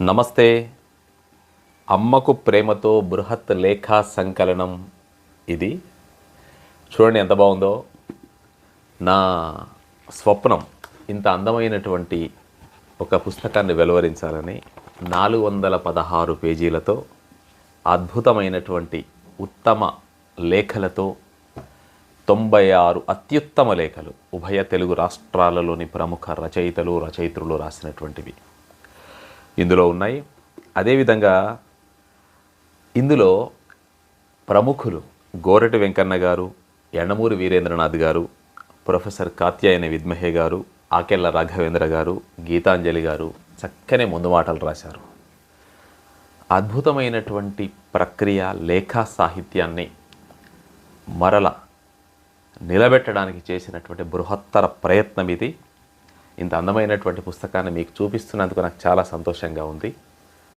నమస్తే. అమ్మకు ప్రేమతో బృహత్ లేఖా సంకలనం ఇది. చూడండి ఎంత బాగుందో. నా స్వప్నం ఇంత అందమైనటువంటి ఒక పుస్తకాన్ని వెలువరించాలని నాలుగు వందల పదహారు పేజీలతో అద్భుతమైనటువంటి ఉత్తమ లేఖలతో తొంభై ఆరు అత్యుత్తమ లేఖలు ఉభయ తెలుగు రాష్ట్రాలలోని ప్రముఖ రచయితలు రచయిత్రులు రాసినటువంటివి. ఇందులో ఉన్నాయి. అదేవిధంగా ఇందులో ప్రముఖులు గోరటి వెంకన్న గారు ఎండమూరి వీరేంద్రనాథ్ గారు ప్రొఫెసర్ కాత్యాయన విద్మహే గారు ఆకెళ్ళ రాఘవేంద్ర గారు గీతాంజలి గారు చక్కని ముందు మాటలు రాశారు. అద్భుతమైనటువంటి ప్రక్రియ లేఖా సాహిత్యాన్ని మరల నిలబెట్టడానికి చేసినటువంటి బృహత్తర ప్రయత్నం ఇది. ఇంత అందమైనటువంటి పుస్తకాన్ని మీకు చూపిస్తున్నందుకు నాకు చాలా సంతోషంగా ఉంది.